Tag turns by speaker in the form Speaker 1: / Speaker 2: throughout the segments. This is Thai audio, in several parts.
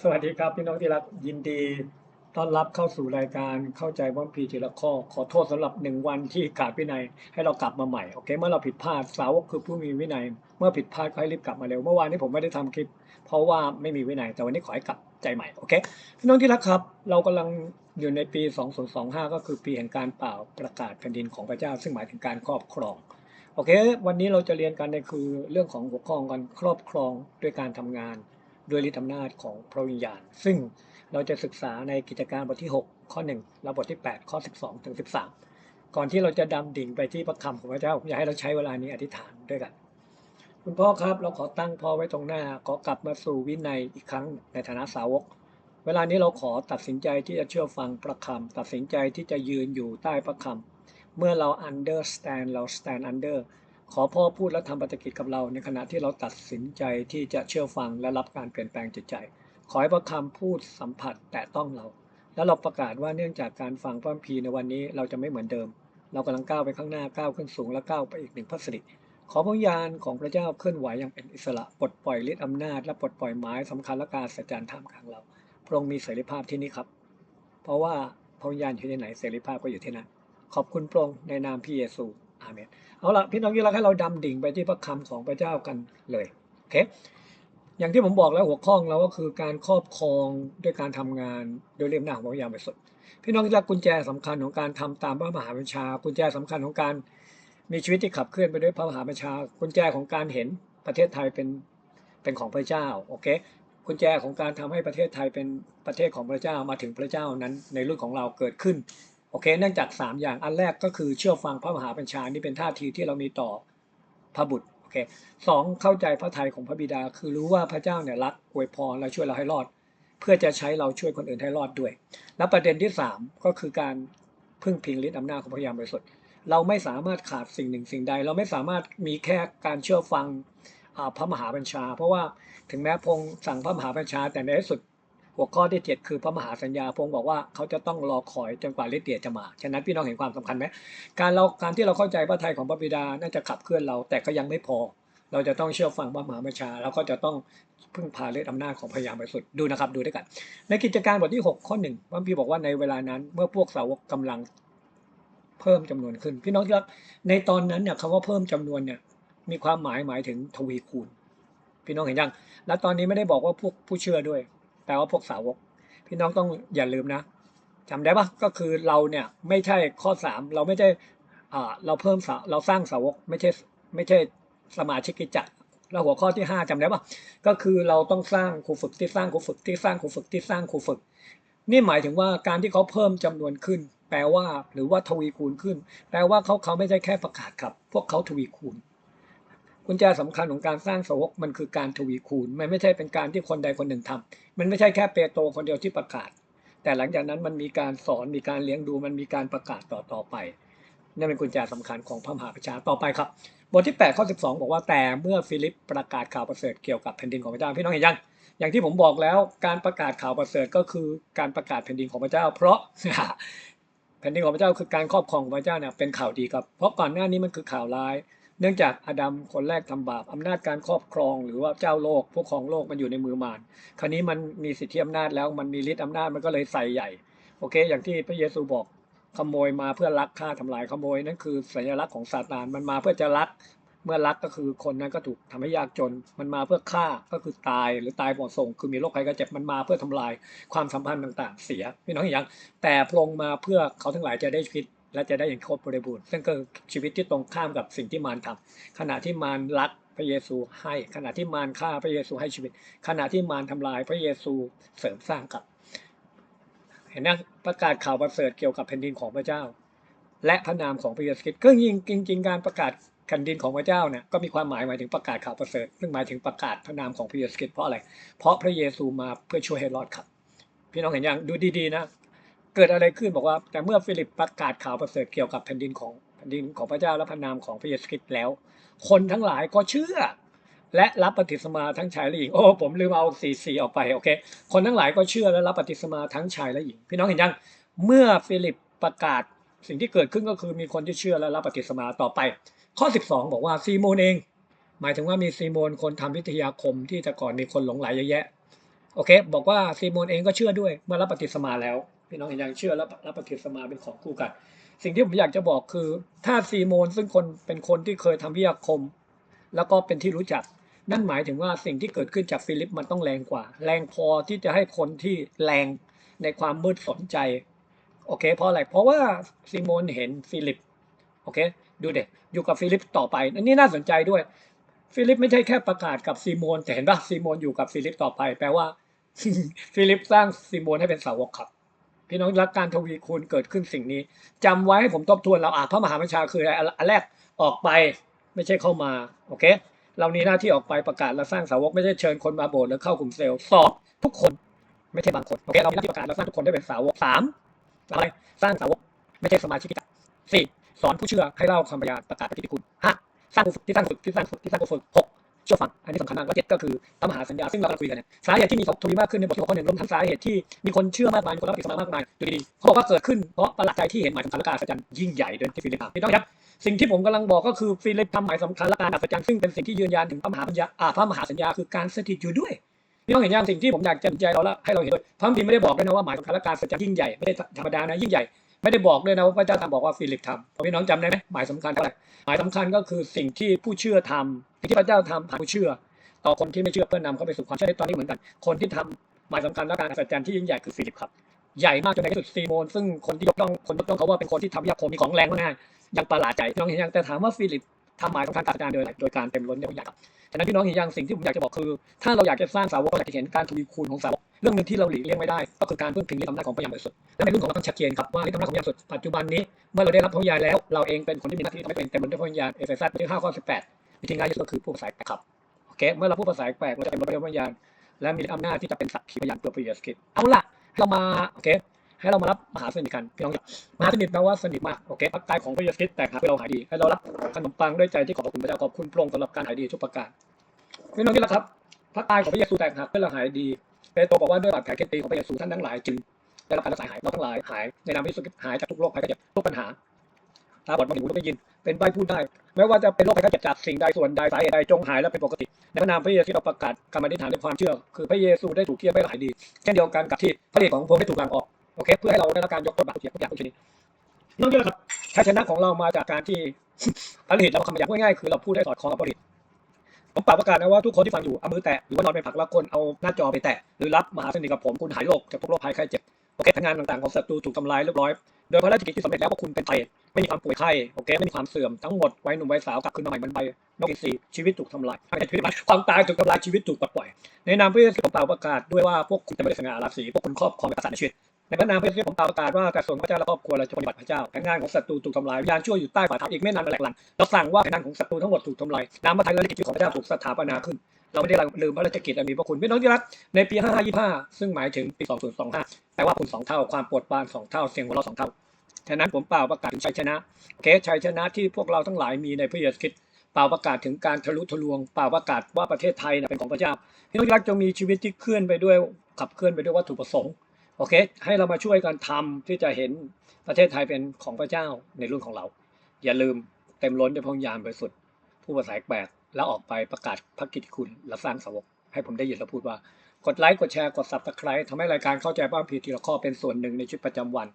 Speaker 1: สวัสดีครับพี่น้องที่รักยินดีต้อนรับเข้าสู่รายการเข้าใจว่าพีทีละข้อ ขอโทษสำหรับหนึ่งวันที่ขาดวินัยให้เรากลับมาใหม่โอเค เมื่อเราผิดพลาดสาวกคือผู้มีวินัย เมื่อผิดพลาดก็ให้รีบกลับมาเร็วเมื่อวานนี้ผมไม่ได้ทำคลิป เพราะว่าไม่มีวินัย แต่วันนี้ขอให้กลับใจใหม่โอเคพี่น้องที่รักครับ เรากำลังอยู่ในปี 2025 ก็คือปีแห่งการเปล่าประกาศแผ่นดินของพระเจ้า ซึ่งหมายถึงการครอบครองโอเค วันนี้เราจะเรียนกันในคือเรื่องของหัวข้อกันครอบครองด้วยการทำงาน ด้วยฤทธิอำนาจของพระวิญญาณ ซึ่งเราจะศึกษาในกิจการบทที่ 6 ข้อ 1 และบทที่ 8 ข้อ 12 ถึง 13 ก่อนที่เราจะดำดิ่งไปที่ประคำของพระเจ้า อยากให้เราใช้เวลานี้อธิษฐานด้วยกัน คุณพ่อครับ เราขอตั้งพ่อไว้ตรงหน้า ขอกลับมาสู่วินัยอีกครั้งในฐานะสาวก เวลานี้เราขอตัดสินใจที่จะเชื่อฟังประคำตัดสินใจที่จะยืนอยู่ใต้ประคำเมื่อเรา understand เรา stand under ขอพ่อพูดและทำปฏิกิจกับเรา ในขณะที่เราตัดสินใจที่จะเชื่อฟังและรับการเปลี่ยนแปลงจิตใจ ขอให้พระคำพูดสัมผัสแตะต้องเรา แล้วเราประกาศว่าเนื่องจากการฟังพระคัมภีร์ในวันนี้เราจะไม่เหมือนเดิม เรากำลังก้าวไปข้างหน้าก้าวขึ้นสูงและก้าวไปอีกหนึ่งพัสดิขอพระญาณของพระเจ้าเคลื่อนไหวอย่างเป็นอิสระปลดปล่อยฤทธิอำนาจและปลดปล่อยหมายสำคัญและการสัจจานท่ามกลางเราพระองค์มีเสรีภาพที่นี่ครับ เพราะว่าพระญาณอยู่ที่ไหนเสรีภาพก็อยู่ที่นั่นขอบคุณพระองค์ในนามพี่เยซู อาเมนเอาละพี่น้องที่รักให้เราดำดิ่งไปที่พระคำของพระเจ้ากันเลยโอเคอย่างที่ผมบอกแล้วหัวข้องเราก็คือการครอบครองด้วยการทำงานโดยเรียมหน้าของพระยามไปสุดพี่น้องที่รักกุญแจสำคัญของการทำตามพระมหาบัญชา กุญแจสำคัญของการมีชีวิตที่ขับเคลื่อนไปด้วยพระมหาบัญชา กุญแจของการเห็นประเทศไทยเป็นเป็นของพระเจ้าโอเคกุญแจของการทำให้ประเทศไทยเป็นประเทศของพระเจ้ามาถึงพระเจ้านั้น ในรุ่นของเราเกิดขึ้น โอเค เนื่องจาก 3 อย่าง อันแรกก็คือเชื่อฟังพระมหาบัญชา นี่เป็นท่าทีที่เรามีต่อพระบุตร โอเคสองเข้าใจพระทัยของพระบิดา คือรู้ว่าพระเจ้าเนี่ยรักอวยพรและช่วยเราให้รอด เพื่อจะใช้เราช่วยคนอื่นให้รอดด้วย และประเด็นที่ 3 ก็คือการพึ่งพิงฤทธิ์อำนาจของพระยามบริสุทธิ์ เราไม่สามารถขาดสิ่งหนึ่งสิ่งใด เราไม่สามารถมีแค่การเชื่อฟังพระมหาบัญชา เพราะว่าถึงแม้พงสั่งพระมหาบัญชา แต่ในที่สุด หัวข้อที่ 7 คือพระมหาสัญญาพงศ์บอกว่าเขาจะต้องรอคอยจนกว่าฤทธิ์เดชจะมา ฉะนั้นพี่น้องเห็นความสำคัญไหมการเราการที่เราเข้าใจพระทัยของพระบิดาน่าจะขับเคลื่อนเราแต่ก็ยังไม่พอ เราจะต้องเชื่อฟังพระมหาบัญชา แล้วก็จะต้องพึ่งพาฤทธิ์อำนาจของพยามไปสุดดูนะครับดูด้วยกัน ในกิจการบทที่ 6 ข้อหนึ่งพระพี่บอกว่าในเวลานั้นเมื่อพวกสาวกกำลังเพิ่มจำนวนขึ้น พี่น้องที่รักในตอนนั้นเนี่ยคำว่าเพิ่มจำนวนเนี่ยมีความหมายหมายถึงทวีคูณ พี่น้องเห็นยัง และตอนนี้ไม่ได้บอกว่าพวกผู้เชื่อด้วย แต่ว่าพวกสาวก พี่น้องต้องอย่าลืมนะจำได้ปะก็คือเราเนี่ยไม่ใช่ข้อสามเราไม่ใช่เราเพิ่มสาเราสร้างสาวกไม่ใช่ไม่ใช่สมาชิกกิจจักรแล้วหัวข้อที่ห้าจำได้ปะก็คือเราต้องสร้างครูฝึกที่สร้างครูฝึกที่สร้างครูฝึกที่สร้างครูฝึก นี่หมายถึงว่าการที่เขาเพิ่มจำนวนขึ้น แปลว่าหรือว่าทวีคูณขึ้น แปลว่าเขาเขาไม่ใช่แค่ประกาศครับ พวกเขาทวีคูณ กุญแจสำคัญของการสร้างสวกมันคือการทวีคูณ มันไม่ใช่เป็นการที่คนใดคนหนึ่งทำมันไม่ใช่แค่เปโตรคนเดียวที่ประกาศ แต่หลังจากนั้นมันมีการสอนมีการเลี้ยงดูมันมีการประกาศต่อต่อไปนั่นเป็นกุญแจสำคัญของพระมหาประชาต่อไปครับบทที่8ข้อ12 บอกว่าแต่เมื่อฟิลิปประกาศข่าวประเสริฐเกี่ยวกับแผ่นดินของพระเจ้าพี่น้องเห็นยังอย่างที่ผมบอกแล้วการประกาศข่าวประเสริฐก็คือการประกาศแผ่นดินของพระเจ้า เพราะแผ่นดินของพระเจ้าคือการครอบครองของพระเจ้าเนี่ยเป็นข่าวดีครับ เพราะก่อนหน้านี้มันคือข่าวร้าย เนื่องจากอาดัมคนแรกทำบาปอำนาจการครอบครองหรือว่าเจ้าโลกพวกของโลกมันอยู่ในมือมารคราวนี้มันมีสิทธิอำนาจแล้วมันมีฤทธิ์อำนาจมันก็เลยใส่ใหญ่โอเค อย่างที่พระเยซูบอกขโมยมาเพื่อลักฆ่าทำลายขโมยนั่นคือสัญลักษณ์ของซาตานมันมาเพื่อจะลัก เมื่อรักก็คือคนนั้นก็ถูกทำให้ยากจน มันมาเพื่อฆ่าก็คือตายหรือตายหมดส่ง คือมีโรคภัยก็เจ็บมันมาเพื่อทำลายความสัมพันธ์ต่าง ๆ เสียพี่น้องอย่างแต่พระองมาเพื่อเขาทั้งหลายจะได้ชีวิต และจะได้อย่างครบบริบูรณ์ซึ่งก็ชีวิตที่ตรงข้ามกับสิ่งที่มารทำขณะที่มารรักพระเยซูให้ ขณะที่มารฆ่าพระเยซูให้ชีวิต ขณะที่มารทำลายพระเยซูเสริมสร้างกับ เห็นนะประกาศข่าวประเสริฐเกี่ยวกับแผ่นดินของพระเจ้า และพระนามของพระเยซูคริสต์ก็ยิงจริงๆการประกาศแผ่นดินของพระเจ้าเนี่ยก็มีความหมายหมายถึงประกาศข่าวประเสริฐซึ่งหมายถึงประกาศพระนามของพระเยซูคริสต์เพราะอะไร เพราะพระเยซูมาเพื่อช่วยให้รอดครับ พี่น้องเห็นยังดูดีๆนะ เกิดอะไรขึ้นบอกว่า แต่เมื่อฟิลิปประกาศข่าวประเสริฐเกี่ยวกับแผ่นดินของแผ่นดินของพระเจ้าและพระนามของพระเยซูคริสต์แล้ว คนทั้งหลายก็เชื่อ และรับปฏิสมาทั้งชายและหญิงโอ้ผมลืมเอาสีสีออกไปโอเค คนทั้งหลายก็เชื่อและรับปฏิสมาทั้งชายและหญิง พี่น้องเห็นยังเมื่อฟิลิปประกาศสิ่งที่เกิดขึ้นก็คือมีคนที่เชื่อและรับปฏิสมาต่อไป ข้อ 12 บอกว่าซีโมนเอง หมายถึงว่ามีซีโมนคนทำวิทยาคมที่แต่ก่อนมีคนหลงไหลเยอะแยะโอเค บอกว่าซีโมนเองก็เชื่อด้วยเมื่อรับปฏิสมาแล้ว พี่น้องเห็นยังเชื่อแล้วรับปฏิสมาเป็นของคู่กัน สิ่งที่ผมอยากจะบอกคือถ้าซีโมนซึ่งคนเป็นคนที่เคยทำวิทยาคม แล้วก็เป็นที่รู้จัก นั่นหมายถึงว่าสิ่งที่เกิดขึ้นจากฟิลิปมันต้องแรงกว่า แรงพอที่จะให้คนที่แรงในความมืดสนใจโอเคเพราะอะไรเพราะว่าซีโมนเห็นฟิลิปโอเคดูเด็กอยู่กับฟิลิปต่อไปอันนี้น่าสนใจด้วย ฟิลิปไม่ใช่แค่ประกาศกับซีโมนแต่เห็นป่ะซีโมนอยู่กับฟิลิปต่อไป แปลว่าฟิลิปสร้างซีโมนให้เป็นสาวกครับ พี่น้องรักการทวีคูณเกิดขึ้นสิ่งนี้จำไว้ให้ผมทบทวนเราอ่านพระมหาบัญชาคืออะไรอันแรกออกไปไม่ใช่เข้ามาโอเคเรานี้หน้าที่ออกไปประกาศและสร้างสาวกไม่ใช่เชิญคนมาโบสถ์หรือเข้ากลุ่มเซลล์สองทุกคนไม่ใช่บางคนโอเคเรามีหน้าที่ประกาศและสร้างทุกคนได้เป็นสาวกสามอะไรสร้างสาวกไม่ใช่สมาชิกกิจสี่สอนผู้เชื่อให้เล่าคำพยานประกาศปฏิคุณห้าสร้างผู้ฝึกที่สร้างฝึกที่สร้างฝึกที่สร้างผู้ฝึกหก เชื่อฟัง อันนี้สำคัญมากและเจ็ดก็คือพระมหาสัญญาซึ่งเรากำลังคุยกันเนี่ยสาเหตุที่มีทวีมากขึ้นในบทที่หกข้อหนึ่งรวมทั้งสาเหตุที่มีคนเชื่อมากมายมีคนรับปฏิสมามากมายดูดีๆเขาบอกว่าเกิดขึ้นเพราะประหลาดใจที่เห็นหมายสำคัญและการอัศจรรย์ยิ่งใหญ่เดินที่ฟิลิปปินส์พี่น้องครับสิ่งที่ผมกำลังบอกก็คือฟิลิปทำหมายสำคัญและการอัศจรรย์ซึ่งเป็นสิ่งที่ยืนยันถึงพระมหาปัญญาอาพระมหาสัญญาคือการสถิตอยู่ด้วยพี่น้องเห็นยังสิ่งที่ผมอยากจะใจเราละให้เราเห็นด้วยพระมีไม่ได้บอกด้วยนะว่าหมายสำคัญและการอัศจรรย์ยิ่งใหญ่ไม่ได้ธรรมดานะยิ่งใหญ่ ไม่ได้บอกด้วยนะว่าพระเจ้าทำบอกว่าฟิลิปทำพี่น้องจำได้ไหมหมายสำคัญเท่าไหร่หมายสำคัญก็คือสิ่งที่ผู้เชื่อทำสิ่งที่พระเจ้าทำผ่านผู้เชื่อ ต่อคนที่ไม่เชื่อเพื่อนำเขาไปสู่ความเชื่อในตอนนี้เหมือนกัน คนที่ทำหมายสำคัญและการอัศจรรย์ที่ยิ่งใหญ่คือฟิลิปครับใหญ่มากจนในที่สุดซีโมนซึ่งคนที่ยกย่องคนยกย่องเขาว่าเป็นคนที่ทำวิทยาคมมีของแรงมากยังประหลาดใจพี่น้องเห็นยังแต่ถามว่าฟิลิปทำหมายสำคัญการอัศจรรโดยอะไรโดยการเต็มล้นในพระญาครับฉะนั้นพี่น้องเห็นยังสิ่งที่ผมอยากจะบอกคือ ถ้าเราอยากจะสร้างสาวกเราอยากจะเห็นการทวีคูณของสาวก เรื่องหนึ่งที่เราหลีกเลี่ยงไม่ได้ ก็คือการพึ่งพิงฤทธิ์อำนาจของพยาบริสุทธิ์และในรื่องของเราต้องชัดเจนครับว่าฤทธิ์อำนาจของพยาบริสุทธิ์ปัจจุบันนี้เมื่อเราได้รับพระวิญญาณแล้วเราเองเป็นคนที่มีหน้าที่ทำให้เป็นเต็มล้นด้วยพระวิญญาณเอเฟซัสบทที่ห้าข้อสิบแปดวิธีง่ายที่สุดก็คือผู้ภาษาแปลกครับโอเคเมื่อเราพูดภาษาแปลกเราจะเป็นด้วยพระวิญญาณและมีอำนาจที่จะเป็นสักขีพยานเพื่อพระเยซูคริสต์เอาล่ะให้เรามาโอเคให้เรามารับมหาสนิทกันพี่น้องมหาสนิทแปลว่าสนิทมากโอเคพระกายของพระเยซูคริสต์แตกหักเราหายดีให้เรารับขนมปังด้วยใจที่ขอบคุณพระเจ้าขอบคุณพระองค์สำหรับการหายดีทุกประการพี่น้องที่รักครับพระกายของพระเยซูแตกหักเพื่อเราหายดี เปโตรบอกว่าด้วยบาดแผลเกตีของพระเยซูท่านทั้งหลายจึงได้รับการรักษาหายเราทั้งหลายหายในนามพระเยซูคริสต์หายจากทุกโรคภัยไข้เจ็บทุกปัญหาตาบอดมองเห็นหูได้ยิน เป็นใบพูดได้ไม่ว่าจะเป็นโรคภัยไข้เจ็บจากสิ่งใดส่วนใดสาเหตุใดจงหายและเป็นปกติ ในพระนามพระเยซูที่เราประกาศคำอธิษฐานด้วยความเชื่อ คือพระเยซูได้ถูกเทียบให้เราหายดี เช่นเดียวกันกับที่พระเดชของพระองค์ได้ถูกกางออก โอเค เพื่อให้เราได้รับการยกโทษบาปทุกอย่างทุกอย่างทุกชนิดนอกจากครับชัยชนะของเรามาจากการที่ผลิตเราคำอย่างง่ายๆคือเราพูดได้สอดคล้องกับผลิต ผมเป่าประกาศนะว่าทุกคนที่ฟังอยู่เอามือแตะหรือว่านอนไปผักแล้วคนเอาหน้าจอไปแตะหรือรับมหาสนิทกับผมคุณหายโรคจากพวกโรคภัยไข้เจ็บโอเคทางานต่างๆของศัตรูถูกทำลายเรียบร้อยโดยพระราชกิจที่สำเร็จแล้วว่าคุณเป็นไตไม่มีความป่วยไข้โอเคไม่มีความเสื่อมทั้งหมดวัยหนุ่มวัยสาวกลับคืนมาใหม่เหมือนใบนกอินทรีชีวิตถูกทำลายไม่ใช่ชีวิตความตายถูกทำลายชีวิตถูกปลดปล่อยในนามพระเยซูผมเป่าประกาศด้วยว่าพวกคุณจะไม่ได้สง่าราศีพวกคุณครอบครองกษัตริย์ในชีวิต ในพระนามพระเยซูผมเป่าประกาศว่ากระทรวงพระเจ้าและครอบครัวเราจะปฏิบัติพระเจ้าแผนงานของศัตรูถูกทำลายวิญญาณชั่วอยู่ใต้ฝ่าเท้าอีกไม่นานมาแหลกหลังเราสั่งว่าแผนงานของศัตรูทั้งหมดถูกทำลายน้ำพระทัยและลิขิตของพระเจ้าถูกสถาปนาขึ้น เราไม่ได้ลืมพระราชกิจอันมีพระคุณพี่น้องที่รักในปี 5525 ซึ่งหมายถึงปี 2025แปลว่าคุณสองเท่าความปวดปานสองเท่าเสียงหัวเราะสองเท่าฉะนั้นผมเป่าประกาศถึงชัยชนะเคชัยชนะที่พวกเราทั้งหลายมีในพระเยซูคริสต์เป่าประกาศถึงการทะลุทะลวงเป่าประกาศว่าประเทศไทยเป็นของพระเจ้าพี่น้องที่รักจงมีชีวิตที่เคลื่อนไปด้วยขับเคลื่อนไปด้วยวัตถุประสงค์ โอเค ให้เรามาช่วยกันทำที่จะเห็นประเทศไทยเป็นของพระเจ้าในรุ่นของเรา อย่าลืมเต็มล้นด้วยพระวิญาณบริสุทธิ์ผู้ประสายแปลกแล้วออกไปประกาศพระกิตติคุณและสร้างสาวก ให้ผมได้ยินแล้วพูดว่า กดไลค์กดแชร์กด subscribe ทำให้รายการเข้าใจบ้านผิดทีละข้อเป็นส่วนหนึ่งในชีวิตประจำวัน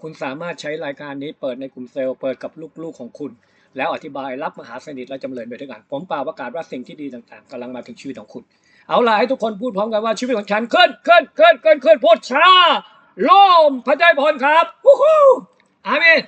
Speaker 1: คุณสามารถใช้รายการนี้เปิดในกลุ่มเซลล์เปิดกับลูกๆของคุณ แล้วอธิบายรับมหาสนิทและจำเริญไปด้วยกัน ผมป่าประกาศว่าสิ่งที่ดีต่างๆกำลังมาถึงชีวิตของคุณ เอาล่ะให้ทุกคนพูดพร้อมกันว่าชีวิตของฉันขึ้นขึ้นขึ้นขึ้นขึ้นพูดช้าล่มพระเจ้าพรครับวู้ฮู้อาเมน